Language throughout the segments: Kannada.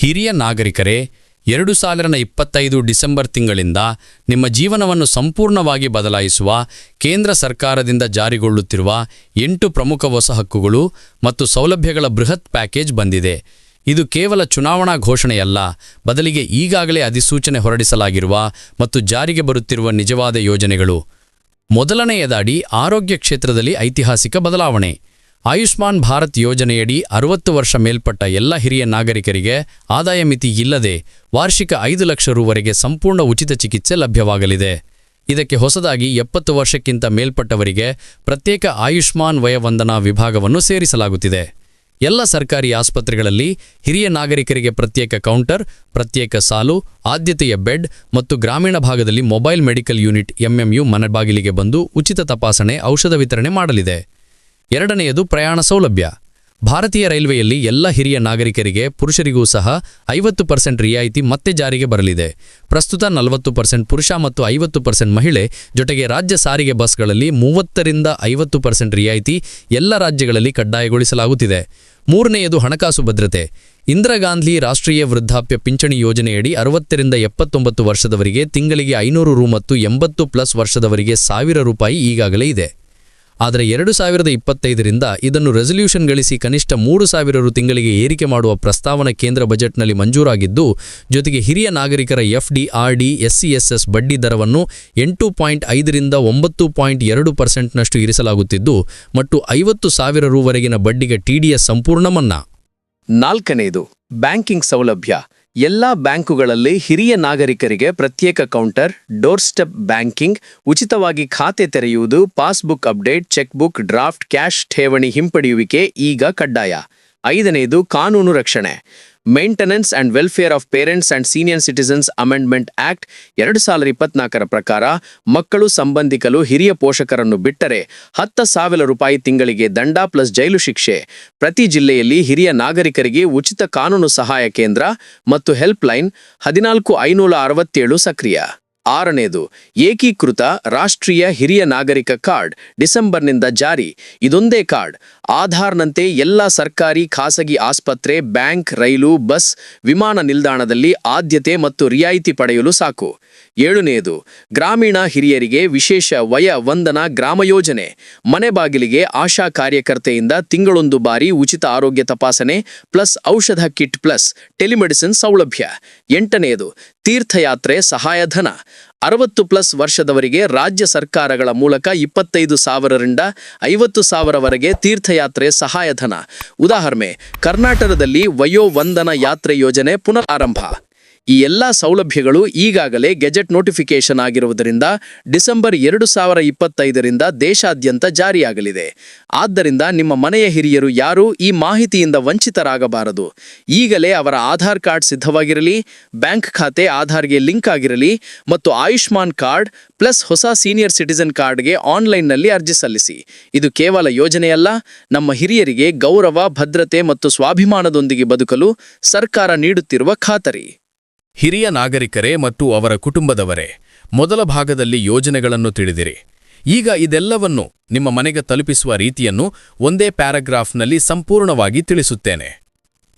ಹಿರಿಯ ನಾಗರಿಕರೇ, ಎರಡು ಸಾವಿರದ ಇಪ್ಪತ್ತೈದು ಡಿಸೆಂಬರ್ ತಿಂಗಳಿಂದ ನಿಮ್ಮ ಜೀವನವನ್ನು ಸಂಪೂರ್ಣವಾಗಿ ಬದಲಾಯಿಸುವ, ಕೇಂದ್ರ ಸರ್ಕಾರದಿಂದ ಜಾರಿಗೊಳ್ಳುತ್ತಿರುವ ಎಂಟು ಪ್ರಮುಖ ಹೊಸ ಹಕ್ಕುಗಳು ಮತ್ತು ಸೌಲಭ್ಯಗಳ ಬೃಹತ್ ಪ್ಯಾಕೇಜ್ ಬಂದಿದೆ. ಇದು ಕೇವಲ ಚುನಾವಣಾ ಘೋಷಣೆಯಲ್ಲ, ಬದಲಿಗೆ ಈಗಾಗಲೇ ಅಧಿಸೂಚನೆ ಹೊರಡಿಸಲಾಗಿರುವ ಮತ್ತು ಜಾರಿಗೆ ಬರುತ್ತಿರುವ ನಿಜವಾದ ಯೋಜನೆಗಳು. ಮೊದಲನೆಯದಾಡಿ ಆರೋಗ್ಯ ಕ್ಷೇತ್ರದಲ್ಲಿ ಐತಿಹಾಸಿಕ ಬದಲಾವಣೆ. ಆಯುಷ್ಮಾನ್ ಭಾರತ್ ಯೋಜನೆಯಡಿ ಅರವತ್ತು ವರ್ಷ ಮೇಲ್ಪಟ್ಟ ಎಲ್ಲ ಹಿರಿಯ ನಾಗರಿಕರಿಗೆ ಆದಾಯ ಮಿತಿ ಇಲ್ಲದೆ ವಾರ್ಷಿಕ ಐದು ಲಕ್ಷ ರೂವರೆಗೆ ಸಂಪೂರ್ಣ ಉಚಿತ ಚಿಕಿತ್ಸೆ ಲಭ್ಯವಾಗಲಿದೆ. ಇದಕ್ಕೆ ಹೊಸದಾಗಿ ಎಪ್ಪತ್ತು ವರ್ಷಕ್ಕಿಂತ ಮೇಲ್ಪಟ್ಟವರಿಗೆ ಪ್ರತ್ಯೇಕ ಆಯುಷ್ಮಾನ್ ವಯವಂದನಾ ವಿಭಾಗವನ್ನು ಸೇರಿಸಲಾಗುತ್ತಿದೆ. ಎಲ್ಲ ಸರ್ಕಾರಿ ಆಸ್ಪತ್ರೆಗಳಲ್ಲಿ ಹಿರಿಯ ನಾಗರಿಕರಿಗೆ ಪ್ರತ್ಯೇಕ ಕೌಂಟರ್, ಪ್ರತ್ಯೇಕ ಸಾಲು, ಆದ್ಯತೆಯ ಬೆಡ್ ಮತ್ತು ಗ್ರಾಮೀಣ ಭಾಗದಲ್ಲಿ ಮೊಬೈಲ್ ಮೆಡಿಕಲ್ ಯೂನಿಟ್ ಎಂಎಂಯು ಮನೆಬಾಗಿಲಿಗೆ ಬಂದು ಉಚಿತ ತಪಾಸಣೆ, ಔಷಧ ವಿತರಣೆ ಮಾಡಲಿದೆ. ಎರಡನೆಯದು ಪ್ರಯಾಣ ಸೌಲಭ್ಯ. ಭಾರತೀಯ ರೈಲ್ವೆಯಲ್ಲಿ ಎಲ್ಲ ಹಿರಿಯ ನಾಗರಿಕರಿಗೆ ಪುರುಷರಿಗೂ ಸಹ ಐವತ್ತು ಪರ್ಸೆಂಟ್ ರಿಯಾಯಿತಿ ಮತ್ತೆ ಜಾರಿಗೆ ಬರಲಿದೆ. ಪ್ರಸ್ತುತ ನಲವತ್ತು ಪರ್ಸೆಂಟ್ ಪುರುಷ ಮತ್ತು ಐವತ್ತು ಪರ್ಸೆಂಟ್ ಮಹಿಳೆ, ಜೊತೆಗೆ ರಾಜ್ಯ ಸಾರಿಗೆ ಬಸ್ಗಳಲ್ಲಿ ಮೂವತ್ತರಿಂದ ಐವತ್ತು ಪರ್ಸೆಂಟ್ ರಿಯಾಯಿತಿ ಎಲ್ಲ ರಾಜ್ಯಗಳಲ್ಲಿ ಕಡ್ಡಾಯಗೊಳಿಸಲಾಗುತ್ತಿದೆ. ಮೂರನೆಯದು ಹಣಕಾಸು ಭದ್ರತೆ. ಇಂದಿರಾ ಗಾಂಧಿ ರಾಷ್ಟ್ರೀಯ ವೃದ್ಧಾಪ್ಯ ಪಿಂಚಣಿ ಯೋಜನೆಯಡಿ ಅರವತ್ತರಿಂದ ಎಪ್ಪತ್ತೊಂಬತ್ತು ವರ್ಷದವರಿಗೆ ತಿಂಗಳಿಗೆ ಐನೂರು ರು ಮತ್ತು ಎಂಬತ್ತು ಪ್ಲಸ್ ವರ್ಷದವರಿಗೆ ಸಾವಿರ ರೂಪಾಯಿ ಈಗಾಗಲೇ ಇದೆ. ಆದರೆ ಎರಡು ಸಾವಿರದ ಇಪ್ಪತ್ತೈದರಿಂದ ಇದನ್ನು ರೆಸಲ್ಯೂಷನ್ ಗಳಿಸಿ ಕನಿಷ್ಠ ಮೂರು ಸಾವಿರ ರು ತಿಂಗಳಿಗೆ ಏರಿಕೆ ಮಾಡುವ ಪ್ರಸ್ತಾವನೆ ಕೇಂದ್ರ ಬಜೆಟ್ನಲ್ಲಿ ಮಂಜೂರಾಗಿದ್ದು, ಜೊತೆಗೆ ಹಿರಿಯ ನಾಗರಿಕರ ಎಫ್ಡಿಆರ್ಡಿ ಎಸ್ಸಿಎಸ್ಎಸ್ ಬಡ್ಡಿ ದರವನ್ನು ಎಂಟು ಪಾಯಿಂಟ್ ಐದರಿಂದ ಒಂಬತ್ತು ಪಾಯಿಂಟ್ ಎರಡು ಪರ್ಸೆಂಟ್ನಷ್ಟು ಇರಿಸಲಾಗುತ್ತಿದ್ದು, ಮತ್ತು ಐವತ್ತು ಸಾವಿರ ರುವರೆಗಿನ ಬಡ್ಡಿಗೆ ಟಿಡಿಎಸ್ ಸಂಪೂರ್ಣ ಮನ್ನಾ. ನಾಲ್ಕನೆಯದು ಬ್ಯಾಂಕಿಂಗ್ ಸೌಲಭ್ಯ. ಎಲ್ಲಾ ಬ್ಯಾಂಕುಗಳಲ್ಲಿ ಹಿರಿಯ ನಾಗರಿಕರಿಗೆ ಪ್ರತ್ಯೇಕ ಕೌಂಟರ್ ಡೋರ್ ಸ್ಟೆಪ್ ಬ್ಯಾಂಕಿಂಗ್, ಉಚಿತವಾಗಿ ಖಾತೆ ತೆರೆಯುವುದು, passbook update, chequebook, draft, cash ಠೇವಣಿ ಹಿಂಪಡೆಯುವಿಕೆ ಈಗ ಕಡ್ಡಾಯ. ಐದನೆಯದು ಕಾನೂನು ರಕ್ಷಣೆ. Maintenance and welfare of parents and senior citizens amendment act ಎರಡು ಸಾವಿರದ ಇಪ್ಪತ್ನಾಲ್ಕರ ಪ್ರಕಾರ ಮಕ್ಕಳು ಸಂಬಂಧಿಕರು ಹಿರಿಯ ಪೋಷಕರನ್ನು ಬಿಟ್ಟರೆ ಹತ್ತು ಸಾವಿರ ರೂಪಾಯಿ ತಿಂಗಳಿಗೆ ದಂಡ ಪ್ಲಸ್ ಜೈಲು ಶಿಕ್ಷೆ. ಪ್ರತಿ ಜಿಲ್ಲೆಯಲ್ಲಿ ಹಿರಿಯ ನಾಗರಿಕರಿಗೆ ಉಚಿತ ಕಾನೂನು ಸಹಾಯ ಕೇಂದ್ರ ಮತ್ತು ಹೆಲ್ಪ್ಲೈನ್ ಹದಿನಾಲ್ಕು ಐನೂರ ಅರವತ್ತೇಳು ಸಕ್ರಿಯ. ಆರನೇದು, ಏಕೀಕೃತ ರಾಷ್ಟ್ರೀಯ ಹಿರಿಯ ನಾಗರಿಕ ಕಾರ್ಡ್ ಡಿಸೆಂಬರ್ನಿಂದ ಜಾರಿ. ಇದೊಂದೇ ಕಾರ್ಡ್. ಆಧಾರ್ನಂತೆ ಎಲ್ಲ ಸರ್ಕಾರಿ, ಖಾಸಗಿ ಆಸ್ಪತ್ರೆ, ಬ್ಯಾಂಕ್, ರೈಲು, ಬಸ್, ವಿಮಾನ ನಿಲ್ದಾಣದಲ್ಲಿ ಆದ್ಯತೆ ಮತ್ತು ರಿಯಾಯಿತಿ ಪಡೆಯಲು ಸಾಕು. ಏಳನೆಯದು ಗ್ರಾಮೀಣ ಹಿರಿಯರಿಗೆ ವಿಶೇಷ ವಯ ವಂದನಾ ಗ್ರಾಮ ಯೋಜನೆ. ಮನೆ ಬಾಗಿಲಿಗೆ ಆಶಾ ಕಾರ್ಯಕರ್ತೆಯಿಂದ ತಿಂಗಳೊಂದು ಬಾರಿ ಉಚಿತ ಆರೋಗ್ಯ ತಪಾಸಣೆ ಪ್ಲಸ್ ಔಷಧ ಕಿಟ್ ಪ್ಲಸ್ ಟೆಲಿಮೆಡಿಸಿನ್ ಸೌಲಭ್ಯ. ಎಂಟನೆಯದು ತೀರ್ಥಯಾತ್ರೆ ಸಹಾಯಧನ. ಅರವತ್ತು ಪ್ಲಸ್ ವರ್ಷದವರಿಗೆ ರಾಜ್ಯ ಸರ್ಕಾರಗಳ ಮೂಲಕ ಇಪ್ಪತ್ತೈದು ಸಾವಿರರಿಂದ ಐವತ್ತು ಸಾವಿರವರೆಗೆ ತೀರ್ಥಯಾತ್ರೆ ಸಹಾಯಧನ. ಉದಾಹರಣೆ, ಕರ್ನಾಟಕದಲ್ಲಿ ವಯೋವಂದನ ಯಾತ್ರೆ ಯೋಜನೆ ಪುನರಾರಂಭ. ಈ ಎಲ್ಲ ಸೌಲಭ್ಯಗಳು ಈಗಾಗಲೇ ಗೆಜೆಟ್ ನೋಟಿಫಿಕೇಶನ್ ಆಗಿರುವುದರಿಂದ ಡಿಸೆಂಬರ್ ಎರಡು ಸಾವಿರ ಇಪ್ಪತ್ತೈದರಿಂದ ದೇಶಾದ್ಯಂತ ಜಾರಿಯಾಗಲಿದೆ. ಆದ್ದರಿಂದ ನಿಮ್ಮ ಮನೆಯ ಹಿರಿಯರು ಯಾರೂ ಈ ಮಾಹಿತಿಯಿಂದ ವಂಚಿತರಾಗಬಾರದು. ಈಗಲೇ ಅವರ ಆಧಾರ್ ಕಾರ್ಡ್ ಸಿದ್ಧವಾಗಿರಲಿ, ಬ್ಯಾಂಕ್ ಖಾತೆ ಆಧಾರ್ಗೆ ಲಿಂಕ್ ಆಗಿರಲಿ ಮತ್ತು ಆಯುಷ್ಮಾನ್ ಕಾರ್ಡ್ ಪ್ಲಸ್ ಹೊಸ ಸೀನಿಯರ್ ಸಿಟಿಸನ್ ಕಾರ್ಡ್ಗೆ ಆನ್ಲೈನ್ನಲ್ಲಿ ಅರ್ಜಿ ಸಲ್ಲಿಸಿ. ಇದು ಕೇವಲ ಯೋಜನೆಯಲ್ಲ, ನಮ್ಮ ಹಿರಿಯರಿಗೆ ಗೌರವ, ಭದ್ರತೆ ಮತ್ತು ಸ್ವಾಭಿಮಾನದೊಂದಿಗೆ ಬದುಕಲು ಸರ್ಕಾರ ನೀಡುತ್ತಿರುವ ಖಾತರಿ. ಹಿರಿಯ ನಾಗರಿಕರೇ ಮತ್ತು ಅವರ ಕುಟುಂಬದವರೇ, ಮೊದಲ ಭಾಗದಲ್ಲಿ ಯೋಜನೆಗಳನ್ನು ತಿಳಿದಿರಿ. ಈಗ ಇದೆಲ್ಲವನ್ನು ನಿಮ್ಮ ಮನೆಗೆ ತಲುಪಿಸುವ ರೀತಿಯನ್ನು ಒಂದೇ ಪ್ಯಾರಾಗ್ರಾಫ್ನಲ್ಲಿ ಸಂಪೂರ್ಣವಾಗಿ ತಿಳಿಸುತ್ತೇನೆ.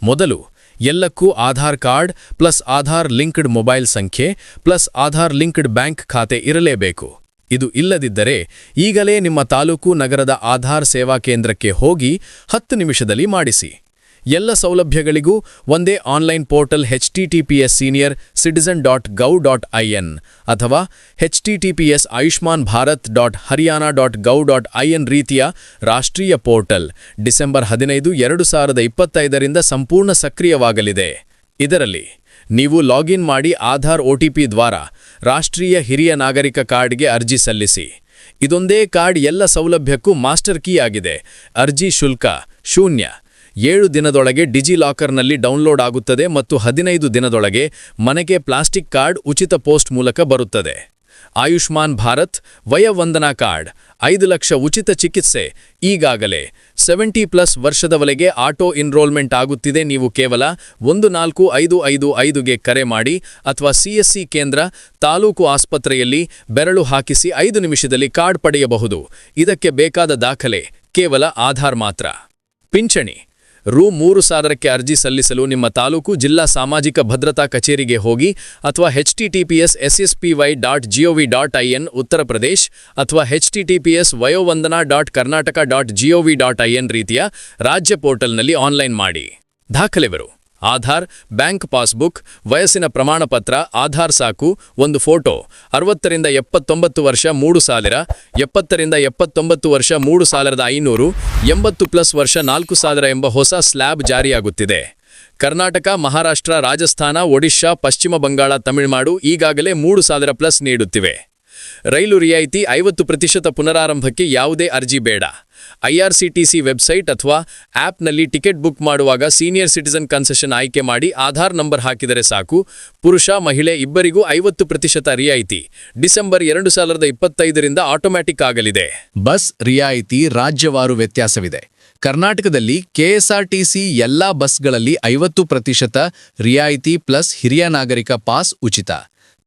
ಮೊದಲು, ಎಲ್ಲಕ್ಕೂ Aadhaar card plus Aadhaar linked mobile ಸಂಖ್ಯೆ ಪ್ಲಸ್ ಆಧಾರ್ ಲಿಂಕ್ಡ್ ಬ್ಯಾಂಕ್ ಖಾತೆ ಇರಲೇಬೇಕು. ಇದು ಇಲ್ಲದಿದ್ದರೆ ಈಗಲೇ ನಿಮ್ಮ ತಾಲೂಕು ನಗರದ ಆಧಾರ್ ಸೇವಾ ಕೇಂದ್ರಕ್ಕೆ ಹೋಗಿ ಹತ್ತು ನಿಮಿಷದಲ್ಲಿ ಮಾಡಿಸಿ. ಎಲ್ಲ ಸೌಲಭ್ಯಗಳಿಗೂ ಒಂದೇ online portal HTTPS senior citizen dot gov dot IN ಅಥವಾ HTTPS Ayushman Bharat dot Haryana dot gov dot IN ರೀತಿಯ ರಾಷ್ಟ್ರೀಯ ಪೋರ್ಟಲ್ ಡಿಸೆಂಬರ್ ಹದಿನೈದು, ಎರಡು ಸಾವಿರದ ಇಪ್ಪತ್ತೈದರಿಂದ ಸಂಪೂರ್ಣ ಸಕ್ರಿಯವಾಗಲಿದೆ. ಇದರಲ್ಲಿ ನೀವು ಲಾಗಿನ್ ಮಾಡಿ ಆಧಾರ್ ಒಟಿಪಿ ದ್ವಾರ ರಾಷ್ಟ್ರೀಯ ಹಿರಿಯ ನಾಗರಿಕ ಕಾರ್ಡ್ಗೆ ಅರ್ಜಿ ಸಲ್ಲಿಸಿ. ಇದೊಂದೇ ಕಾರ್ಡ್ ಎಲ್ಲ ಸೌಲಭ್ಯಕ್ಕೂ ಮಾಸ್ಟರ್ ಕೀ ಆಗಿದೆ. ಅರ್ಜಿ ಶುಲ್ಕ ಶೂನ್ಯ. ಏಳು ದಿನದೊಳಗೆ ಡಿಜಿಲಾಕರ್ನಲ್ಲಿ ಡೌನ್ಲೋಡ್ ಆಗುತ್ತದೆ ಮತ್ತು ಹದಿನೈದು ದಿನದೊಳಗೆ ಮನೆಗೆ ಪ್ಲಾಸ್ಟಿಕ್ ಕಾರ್ಡ್ ಉಚಿತ ಪೋಸ್ಟ್ ಮೂಲಕ ಬರುತ್ತದೆ. ಆಯುಷ್ಮಾನ್ ಭಾರತ್ ವಯವಂದನಾ ಕಾರ್ಡ್, ಐದು ಲಕ್ಷ ಉಚಿತ ಚಿಕಿತ್ಸೆ, ಈಗಾಗಲೇ ಸೆವೆಂಟಿ ಪ್ಲಸ್ ವರ್ಷದವರೆಗೆ ಆಟೋ ಇನ್ರೋಲ್ಮೆಂಟ್ ಆಗುತ್ತಿದೆ. ನೀವು ಕೇವಲ ಒಂದು ನಾಲ್ಕು ಐದು ಐದು ಐದುಗೆ ಕರೆ ಮಾಡಿ ಅಥವಾ ಸಿಎಸ್ಸಿ ಕೇಂದ್ರ ತಾಲೂಕು ಆಸ್ಪತ್ರೆಯಲ್ಲಿ ಬೆರಳು ಹಾಕಿಸಿ ಐದು ನಿಮಿಷದಲ್ಲಿ ಕಾರ್ಡ್ ಪಡೆಯಬಹುದು. ಇದಕ್ಕೆ ಬೇಕಾದ ದಾಖಲೆ ಕೇವಲ ಆಧಾರ್ ಮಾತ್ರ. ಪಿಂಚಣಿ. ರು ಮೂರು ಸಾವಿರಕ್ಕೆ ಅರ್ಜಿ ಸಲ್ಲಿಸಲು ನಿಮ್ಮ ತಾಲೂಕು ಜಿಲ್ಲಾ ಸಾಮಾಜಿಕ ಭದ್ರತಾ ಕಚೇರಿಗೆ ಹೋಗಿ ಅಥವಾ H T T P S S P Y dot GOV dot I N Uttar Pradesh ಅಥವಾ H T T P S Vayovandana dot Karnataka dot GOV dot I N ರೀತಿಯ ರಾಜ್ಯ ಪೋರ್ಟಲ್ನಲ್ಲಿ ಆನ್ಲೈನ್ ಮಾಡಿ. ದಾಖಲೆಗಳು. ಆಧಾರ್, ಬ್ಯಾಂಕ್ ಪಾಸ್ಬುಕ್, ವಯಸ್ಸಿನ ಪ್ರಮಾಣಪತ್ರ, ಆಧಾರ್ ಸಾಕು, ಒಂದು ಫೋಟೋ, ಅರವತ್ತರಿಂದ ಎಪ್ಪತ್ತೊಂಬತ್ತು ವರ್ಷ ಮೂರು ಸಾವಿರ, ಎಪ್ಪತ್ತರಿಂದ ಎಪ್ಪತ್ತೊಂಬತ್ತು ವರ್ಷ ಮೂರು ಸಾವಿರದ ಐನೂರು, ಎಂಬತ್ತು ಪ್ಲಸ್ ವರ್ಷ ನಾಲ್ಕು ಸಾವಿರ ಎಂಬ ಹೊಸ ಸ್ಲ್ಯಾಬ್ ಜಾರಿಯಾಗುತ್ತಿದೆ. ಕರ್ನಾಟಕ, ಮಹಾರಾಷ್ಟ್ರ, ರಾಜಸ್ಥಾನ, ಒಡಿಶಾ, ಪಶ್ಚಿಮ ಬಂಗಾಳ, ತಮಿಳುನಾಡು ಈಗಾಗಲೇ ಮೂರು ಸಾವಿರ ಪ್ಲಸ್ ನೀಡುತ್ತಿವೆ. ರೈಲು ರಿಯಾಯಿತಿ ಐವತ್ತು ಪ್ರತಿಶತ ಪುನರಾರಂಭಕ್ಕೆ ಯಾವುದೇ ಅರ್ಜಿ ಬೇಡ. ಐಆರ್ಸಿಟಿಸಿ ವೆಬ್ಸೈಟ್ ಅಥವಾ ಆ್ಯಪ್ನಲ್ಲಿ ಟಿಕೆಟ್ ಬುಕ್ ಮಾಡುವಾಗ ಸೀನಿಯರ್ ಸಿಟಿಸನ್ ಕನ್ಸೆಷನ್ ಆಯ್ಕೆ ಮಾಡಿ ಆಧಾರ್ ನಂಬರ್ ಹಾಕಿದರೆ ಸಾಕು. ಪುರುಷ, ಮಹಿಳೆ ಇಬ್ಬರಿಗೂ ಐವತ್ತು ಪ್ರತಿಶತ ರಿಯಾಯಿತಿ. ಡಿಸೆಂಬರ್ ಎರಡು ಸಾವಿರದ ಇಪ್ಪತ್ತೈದರಿಂದ ಆಟೋಮ್ಯಾಟಿಕ್ ಆಗಲಿದೆ. ಬಸ್ ರಿಯಾಯಿತಿ ರಾಜ್ಯವಾರು ವ್ಯತ್ಯಾಸವಿದೆ. ಕರ್ನಾಟಕದಲ್ಲಿ ಕೆಎಸ್ಆರ್ಟಿಸಿ ಎಲ್ಲಾ ಬಸ್ಗಳಲ್ಲಿ ಐವತ್ತು ಪ್ರತಿಶತ ರಿಯಾಯಿತಿ ಪ್ಲಸ್ ಹಿರಿಯ ನಾಗರಿಕ ಪಾಸ್ ಉಚಿತ.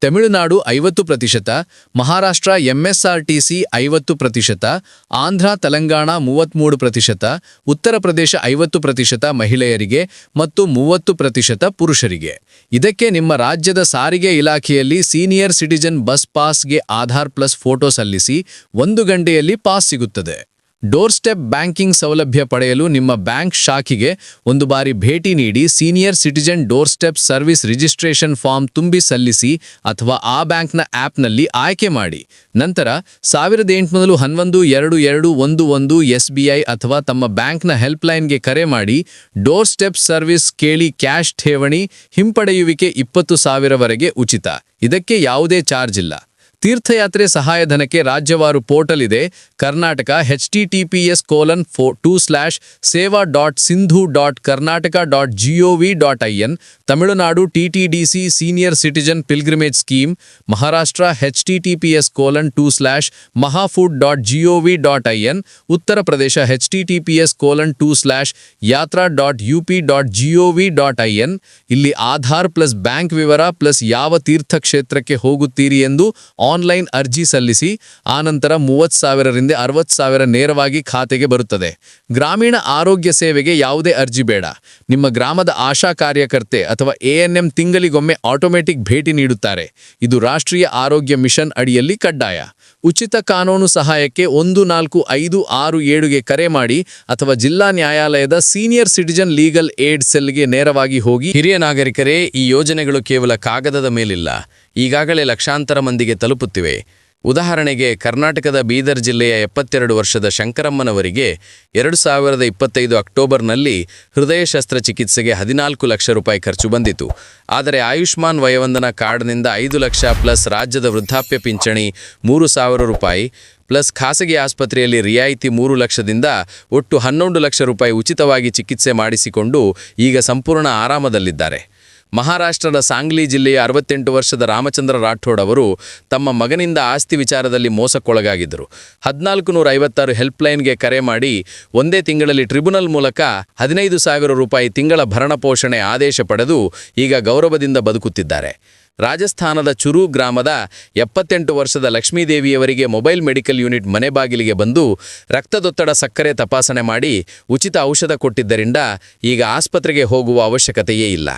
ತಮಿಳುನಾಡು ಐವತ್ತು ಪ್ರತಿಶತ, ಮಹಾರಾಷ್ಟ್ರ ಎಂಎಸ್ಆರ್ಟಿಸಿ ಐವತ್ತು ಪ್ರತಿಶತ, ಆಂಧ್ರ, ತೆಲಂಗಾಣ ಮೂವತ್ಮೂರು ಪ್ರತಿಶತ, ಉತ್ತರ ಪ್ರದೇಶ ಐವತ್ತು ಪ್ರತಿಶತ ಮಹಿಳೆಯರಿಗೆ ಮತ್ತು ಮೂವತ್ತು ಪ್ರತಿಶತ ಪುರುಷರಿಗೆ. ಇದಕ್ಕೆ ನಿಮ್ಮ ರಾಜ್ಯದ ಸಾರಿಗೆ ಇಲಾಖೆಯಲ್ಲಿ ಸೀನಿಯರ್ ಸಿಟಿಜನ್ ಬಸ್ ಪಾಸ್ಗೆ ಆಧಾರ್ ಪ್ಲಸ್ ಫೋಟೋ ಸಲ್ಲಿಸಿ ಒಂದು ಗಂಟೆಯಲ್ಲಿ ಪಾಸ್ ಸಿಗುತ್ತದೆ. ಡೋರ್ ಸ್ಟೆಪ್ ಬ್ಯಾಂಕಿಂಗ್ ಸೌಲಭ್ಯ ಪಡೆಯಲು ನಿಮ್ಮ ಬ್ಯಾಂಕ್ ಶಾಖೆಗೆ ಒಂದು ಬಾರಿ ಭೇಟಿ ನೀಡಿ senior citizen doorstep service registration form ತುಂಬಿ ಸಲ್ಲಿಸಿ ಅಥವಾ ಆ ಬ್ಯಾಂಕ್ನ ಆ್ಯಪ್ನಲ್ಲಿ ಆಯ್ಕೆ ಮಾಡಿ. ನಂತರ ಸಾವಿರದ ಎಂಟುನೂರು ಹನ್ನೊಂದು ಎರಡು ಎರಡು ಒಂದು ಒಂದು ಎಸ್ ಬಿ ಐ ಅಥವಾ ತಮ್ಮ ಬ್ಯಾಂಕ್ನ ಹೆಲ್ಪ್ಲೈನ್ಗೆ ಕರೆ ಮಾಡಿ ಡೋರ್ ಸ್ಟೆಪ್ ಸರ್ವಿಸ್ ಕೇಳಿ ಕ್ಯಾಶ್ ಠೇವಣಿ ಹಿಂಪಡೆಯುವಿಕೆ ಇಪ್ಪತ್ತು ಸಾವಿರವರೆಗೆ ಉಚಿತ. ಇದಕ್ಕೆ ಯಾವುದೇ ಚಾರ್ಜ್ ಇಲ್ಲ. ತೀರ್ಥಯಾತ್ರೆ ಸಹಾಯಧನಕ್ಕೆ ರಾಜ್ಯವಾರು ಪೋರ್ಟಲ್ ಇದೆ. Karnataka H T T P S colon for two slash Seva dot Sindhu dot Karnataka dot GOV dot I N Tamil Nadu T T D C senior citizen pilgrimage scheme Maharashtra H T T P S colon two slash Mahafood dot GOV dot I N Uttar Pradesh H T T P S colon two slash Yatra dot U P dot GOV dot I N ಇಲ್ಲಿ ಆಧಾರ್ ಪ್ಲಸ್ ಬ್ಯಾಂಕ್ ವಿವರ ಪ್ಲಸ್ ಯಾವ ತೀರ್ಥಕ್ಷೇತ್ರಕ್ಕೆ ಹೋಗುತ್ತೀರಿ ಎಂದು ಆನ್ಲೈನ್ ಅರ್ಜಿ ಸಲ್ಲಿಸಿ, ಆನಂತರ ಮೂವತ್ತು ಸಾವಿರರಿಂದ ಅರವತ್ತು ಸಾವಿರ ನೇರವಾಗಿ ಖಾತೆಗೆ ಬರುತ್ತದೆ. ಗ್ರಾಮೀಣ ಆರೋಗ್ಯ ಸೇವೆಗೆ ಯಾವುದೇ ಅರ್ಜಿ ಬೇಡ. ನಿಮ್ಮ ಗ್ರಾಮದ ಆಶಾ ಕಾರ್ಯಕರ್ತೆ ಅಥವಾ ಎಎನ್ಎಂ ತಿಂಗಳಿಗೊಮ್ಮೆ ಆಟೋಮೆಟಿಕ್ ಭೇಟಿ ನೀಡುತ್ತಾರೆ. ಇದು ರಾಷ್ಟ್ರೀಯ ಆರೋಗ್ಯ ಮಿಷನ್ ಅಡಿಯಲ್ಲಿ ಕಡ್ಡಾಯ. ಉಚಿತ ಕಾನೂನು ಸಹಾಯಕ್ಕೆ ಒಂದು ನಾಲ್ಕು ಐದು ಆರು ಏಳುಗೆ ಕರೆ ಮಾಡಿ ಅಥವಾ ಜಿಲ್ಲಾ ನ್ಯಾಯಾಲಯದ ಸೀನಿಯರ್ ಸಿಟಿಜನ್ ಲೀಗಲ್ ಏಡ್ ಸೆಲ್ಗೆ ನೇರವಾಗಿ ಹೋಗಿ, ಹಿರಿಯ ನಾಗರಿಕರೇ, ಈ ಯೋಜನೆಗಳು ಕೇವಲ ಕಾಗದದ ಮೇಲಿಲ್ಲ. ಈಗಾಗಲೇ ಲಕ್ಷಾಂತರ ಮಂದಿಗೆ ತಲುಪುತ್ತಿವೆ. ಉದಾಹರಣೆಗೆ, ಕರ್ನಾಟಕದ ಬೀದರ್ ಜಿಲ್ಲೆಯ ಎಪ್ಪತ್ತೆರಡು ವರ್ಷದ ಶಂಕರಮ್ಮನವರಿಗೆ ಎರಡು ಸಾವಿರದ ಇಪ್ಪತ್ತೈದು ಅಕ್ಟೋಬರ್ನಲ್ಲಿ ಹೃದಯ ಶಸ್ತ್ರಚಿಕಿತ್ಸೆಗೆ ಹದಿನಾಲ್ಕು ಲಕ್ಷ ರೂಪಾಯಿ ಖರ್ಚು ಬಂದಿತು. ಆದರೆ ಆಯುಷ್ಮಾನ್ ವಯೋವಂದನ ಕಾರ್ಡ್ನಿಂದ ಐದು ಲಕ್ಷ ಪ್ಲಸ್ ರಾಜ್ಯದ ವೃದ್ಧಾಪ್ಯ ಪಿಂಚಣಿ ಮೂರು ಸಾವಿರ ರೂಪಾಯಿ, ಪ್ಲಸ್ ಖಾಸಗಿ ಆಸ್ಪತ್ರೆಯಲ್ಲಿ ರಿಯಾಯಿತಿ ಮೂರು ಲಕ್ಷದಿಂದ ಒಟ್ಟು ಹನ್ನೊಂದು ಲಕ್ಷ ರೂಪಾಯಿ ಉಚಿತವಾಗಿ ಚಿಕಿತ್ಸೆ ಮಾಡಿಸಿಕೊಂಡು ಈಗ ಸಂಪೂರ್ಣ ಆರಾಮದಲ್ಲಿದ್ದಾರೆ. ಮಹಾರಾಷ್ಟ್ರದ ಸಾಂಗ್ಲಿ ಜಿಲ್ಲೆಯ ಅರವತ್ತೆಂಟು ವರ್ಷದ ರಾಮಚಂದ್ರ ರಾಠೋಡ್ ಅವರು ತಮ್ಮ ಮಗನಿಂದ ಆಸ್ತಿ ವಿಚಾರದಲ್ಲಿ ಮೋಸಕ್ಕೊಳಗಾಗಿದ್ದರು. ಹದಿನಾಲ್ಕು ನೂರ ಐವತ್ತಾರು ಹೆಲ್ಪ್ಲೈನ್ಗೆ ಕರೆ ಮಾಡಿ ಒಂದೇ ತಿಂಗಳಲ್ಲಿ ಟ್ರಿಬ್ಯುನಲ್ ಮೂಲಕ ಹದಿನೈದು ಸಾವಿರ ರೂಪಾಯಿ ತಿಂಗಳ ಭರಣ ಪೋಷಣೆ ಆದೇಶ ಪಡೆದು ಈಗ ಗೌರವದಿಂದ ಬದುಕುತ್ತಿದ್ದಾರೆ. ರಾಜಸ್ಥಾನದ ಚುರು ಗ್ರಾಮದ ಎಪ್ಪತ್ತೆಂಟು ವರ್ಷದ ಲಕ್ಷ್ಮೀದೇವಿಯವರಿಗೆ ಮೊಬೈಲ್ ಮೆಡಿಕಲ್ ಯೂನಿಟ್ ಮನೆ ಬಾಗಿಲಿಗೆ ಬಂದು ರಕ್ತದೊತ್ತಡ ಸಕ್ಕರೆ ತಪಾಸಣೆ ಮಾಡಿ ಉಚಿತ ಔಷಧ ಕೊಟ್ಟಿದ್ದರಿಂದ ಈಗ ಆಸ್ಪತ್ರೆಗೆ ಹೋಗುವ ಅವಶ್ಯಕತೆಯೇ ಇಲ್ಲ.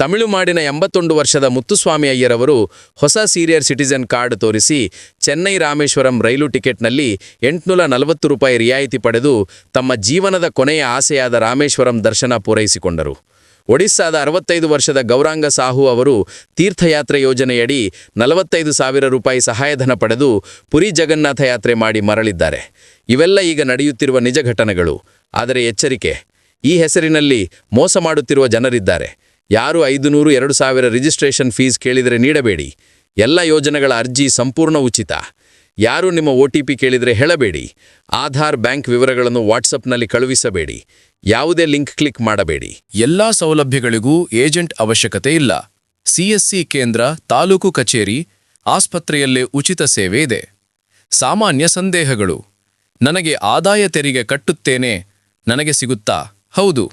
ತಮಿಳುನಾಡಿನ ಎಂಬತ್ತೊಂದು ವರ್ಷದ ಮುತ್ತುಸ್ವಾಮಿ ಅಯ್ಯರವರು ಹೊಸ ಸೀರಿಯರ್ ಸಿಟಿಜನ್ ಕಾರ್ಡ್ ತೋರಿಸಿ ಚೆನ್ನೈ ರಾಮೇಶ್ವರಂ ರೈಲು ಟಿಕೆಟ್ನಲ್ಲಿ ಎಂಟುನೂರ ನಲವತ್ತು ರೂಪಾಯಿ ರಿಯಾಯಿತಿ ಪಡೆದು ತಮ್ಮ ಜೀವನದ ಕೊನೆಯ ಆಸೆಯಾದ ರಾಮೇಶ್ವರಂ ದರ್ಶನ ಪೂರೈಸಿಕೊಂಡರು. ಒಡಿಸ್ಸಾದ ಅರವತ್ತೈದು ವರ್ಷದ ಗೌರಾಂಗ ಸಾಹು ಅವರು ತೀರ್ಥಯಾತ್ರೆ ಯೋಜನೆಯಡಿ ನಲವತ್ತೈದು ಸಾವಿರ ರೂಪಾಯಿ ಸಹಾಯಧನ ಪಡೆದು ಪುರಿ ಜಗನ್ನಾಥ ಯಾತ್ರೆ ಮಾಡಿ ಮರಳಿದ್ದಾರೆ. ಇವೆಲ್ಲ ಈಗ ನಡೆಯುತ್ತಿರುವ ನಿಜ ಘಟನೆಗಳು. ಆದರೆ ಎಚ್ಚರಿಕೆ. ಈ ಹೆಸರಿನಲ್ಲಿ ಮೋಸ ಮಾಡುತ್ತಿರುವ ಜನರಿದ್ದಾರೆ. ಯಾರು ಐದು ನೂರು ಎರಡು ಸಾವಿರ ರಿಜಿಸ್ಟ್ರೇಷನ್ ಫೀಸ್ ಕೇಳಿದರೆ ನೀಡಬೇಡಿ. ಎಲ್ಲ ಯೋಜನೆಗಳ ಅರ್ಜಿ ಸಂಪೂರ್ಣ ಉಚಿತ. ಯಾರು ನಿಮ್ಮ ಒ ಟಿ ಪಿ ಕೇಳಿದರೆ ಹೇಳಬೇಡಿ. ಆಧಾರ್, ಬ್ಯಾಂಕ್ ವಿವರಗಳನ್ನು ವಾಟ್ಸಪ್ನಲ್ಲಿ ಕಳುಹಿಸಬೇಡಿ. ಯಾವುದೇ ಲಿಂಕ್ ಕ್ಲಿಕ್ ಮಾಡಬೇಡಿ. ಎಲ್ಲಾ ಸೌಲಭ್ಯಗಳಿಗೂ ಏಜೆಂಟ್ ಅವಶ್ಯಕತೆ ಇಲ್ಲ. ಸಿಎಸ್ಸಿ ಕೇಂದ್ರ, ತಾಲೂಕು ಕಚೇರಿ, ಆಸ್ಪತ್ರೆಯಲ್ಲೇ ಉಚಿತ ಸೇವೆ ಇದೆ. ಸಾಮಾನ್ಯ ಸಂದೇಹಗಳು. ನನಗೆ ಆದಾಯ ತೆರಿಗೆ ಕಟ್ಟುತ್ತೇನೆ. ನನಗೆ ಸಿಗುತ್ತಾ? ಹೌದು.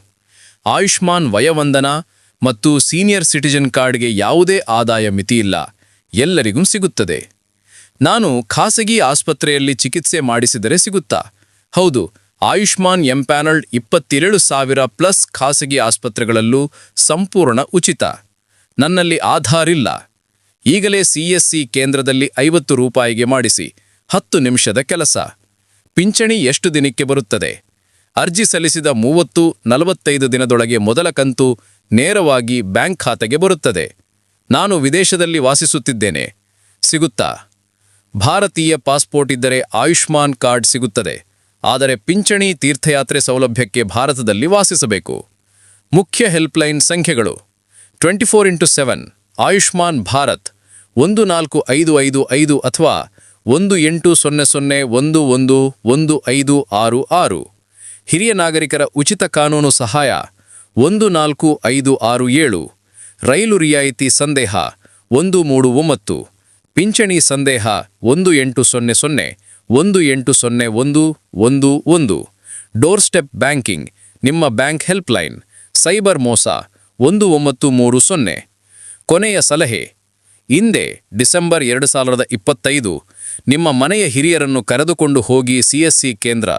ಆಯುಷ್ಮಾನ್ ವಯವಂದನಾ ಮತ್ತು ಸೀನಿಯರ್ ಸಿಟಿಜನ್ ಕಾರ್ಡ್ಗೆ ಯಾವುದೇ ಆದಾಯ ಮಿತಿಯಿಲ್ಲ ಎಲ್ಲರಿಗೂ ಸಿಗುತ್ತದೆ. ನಾನು ಖಾಸಗಿ ಆಸ್ಪತ್ರೆಯಲ್ಲಿ ಚಿಕಿತ್ಸೆ ಮಾಡಿಸಿದರೆ ಸಿಗುತ್ತಾ? ಹೌದು, ಆಯುಷ್ಮಾನ್ ಎಂಪ್ಯಾನಲ್ಡ್ ಇಪ್ಪತ್ತೇಳು ಸಾವಿರ ಪ್ಲಸ್ ಖಾಸಗಿ ಆಸ್ಪತ್ರೆಗಳಲ್ಲೂ ಸಂಪೂರ್ಣ ಉಚಿತ. ನನ್ನಲ್ಲಿ ಆಧಾರ್ ಇಲ್ಲ. ಈಗಲೇ ಸಿಎಸ್ಸಿ ಕೇಂದ್ರದಲ್ಲಿ ಐವತ್ತು ರೂಪಾಯಿಗೆ ಮಾಡಿಸಿ, ಹತ್ತು ನಿಮಿಷದ ಕೆಲಸ. ಪಿಂಚಣಿ ಎಷ್ಟು ದಿನಕ್ಕೆ ಬರುತ್ತದೆ? ಅರ್ಜಿ ಸಲ್ಲಿಸಿದ ಮೂವತ್ತು, ನಲವತ್ತೈದು ದಿನದೊಳಗೆ ಮೊದಲ ಕಂತು ನೇರವಾಗಿ ಬ್ಯಾಂಕ್ ಖಾತೆಗೆ ಬರುತ್ತದೆ. ನಾನು ವಿದೇಶದಲ್ಲಿ ವಾಸಿಸುತ್ತಿದ್ದೇನೆ. ಸಿಗುತ್ತಾ? ಭಾರತೀಯ ಪಾಸ್ಪೋರ್ಟ್ ಇದ್ದರೆ ಆಯುಷ್ಮಾನ್ ಕಾರ್ಡ್ ಸಿಗುತ್ತದೆ. ಆದರೆ ಪಿಂಚಣಿ ತೀರ್ಥಯಾತ್ರೆ ಸೌಲಭ್ಯಕ್ಕೆ ಭಾರತದಲ್ಲಿ ವಾಸಿಸಬೇಕು. ಮುಖ್ಯ ಹೆಲ್ಪ್ಲೈನ್ ಸಂಖ್ಯೆಗಳು. Twenty four into seven, Ayushman Bharat, ಒಂದು ನಾಲ್ಕು ಐದು ಐದು ಐದು ಅಥವಾ ಒಂದು ಎಂಟು ಸೊನ್ನೆ ಸೊನ್ನೆ ಒಂದು ಒಂದು ಒಂದು ಐದು ಆರು ಆರು. ಹಿರಿಯ ನಾಗರಿಕರ ಉಚಿತ ಕಾನೂನು ಸಹಾಯ ಒಂದು ನಾಲ್ಕು ಐದು ಆರು ಏಳು. ರೈಲು ರಿಯಾಯಿತಿ ಸಂದೇಹ ಒಂದು ಮೂರು ಒಂಬತ್ತು. ಪಿಂಚಣಿ ಸಂದೇಹ ಒಂದು ಎಂಟು ಸೊನ್ನೆ ಸೊನ್ನೆ, ಒಂದು ಎಂಟು ಸೊನ್ನೆ ಒಂದು ಒಂದು ಒಂದು. ಡೋರ್ ಸ್ಟೆಪ್ ಬ್ಯಾಂಕಿಂಗ್, ನಿಮ್ಮ ಬ್ಯಾಂಕ್ ಹೆಲ್ಪ್ಲೈನ್, ಸೈಬರ್ ಮೋಸ ಒಂದು ಒಂಬತ್ತು ಮೂರು ಸೊನ್ನೆ. ಕೊನೆಯ ಸಲಹೆ, ಹಿಂದೆ ಡಿಸೆಂಬರ್ ಎರಡು ಸಾವಿರದ ಇಪ್ಪತ್ತೈದು, ನಿಮ್ಮ ಮನೆಯ ಹಿರಿಯರನ್ನು ಕರೆದುಕೊಂಡು ಹೋಗಿ ಸಿಎಸ್ಸಿ ಕೇಂದ್ರ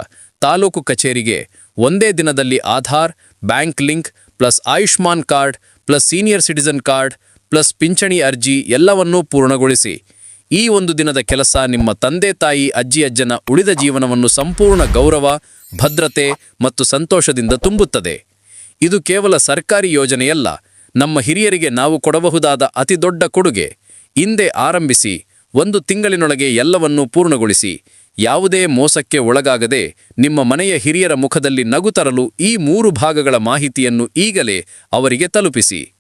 ತಾಲೂಕು ಕಚೇರಿಗೆ ಒಂದೇ ದಿನದಲ್ಲಿ Aadhaar, bank link, plus Ayushman card, plus senior citizen card, plus ಪಿಂಚಣಿ ಅರ್ಜಿ ಎಲ್ಲವನ್ನೂ ಪೂರ್ಣಗೊಳಿಸಿ. ಈ ಒಂದು ದಿನದ ಕೆಲಸ ನಿಮ್ಮ ತಂದೆ, ತಾಯಿ, ಅಜ್ಜಿ, ಅಜ್ಜನ ಉಳಿದ ಜೀವನವನ್ನು ಸಂಪೂರ್ಣ ಗೌರವ, ಭದ್ರತೆ ಮತ್ತು ಸಂತೋಷದಿಂದ ತುಂಬುತ್ತದೆ. ಇದು ಕೇವಲ ಸರ್ಕಾರಿ ಯೋಜನೆಯಲ್ಲ, ನಮ್ಮ ಹಿರಿಯರಿಗೆ ನಾವು ಕೊಡಬಹುದಾದ ಅತಿದೊಡ್ಡ ಕೊಡುಗೆ. ಹಿಂದೆ ಆರಂಭಿಸಿ, ಒಂದು ತಿಂಗಳಿನೊಳಗೆ ಎಲ್ಲವನ್ನೂ ಪೂರ್ಣಗೊಳಿಸಿ ಯಾವುದೇ ಮೋಸಕ್ಕೆ ಒಳಗಾಗದೆ ನಿಮ್ಮ ಮನೆಯ ಹಿರಿಯರ ಮುಖದಲ್ಲಿ ನಗು ತರಲು ಈ ಮೂರು ಭಾಗಗಳ ಮಾಹಿತಿಯನ್ನು ಈಗಲೇ ಅವರಿಗೆ ತಲುಪಿಸಿ.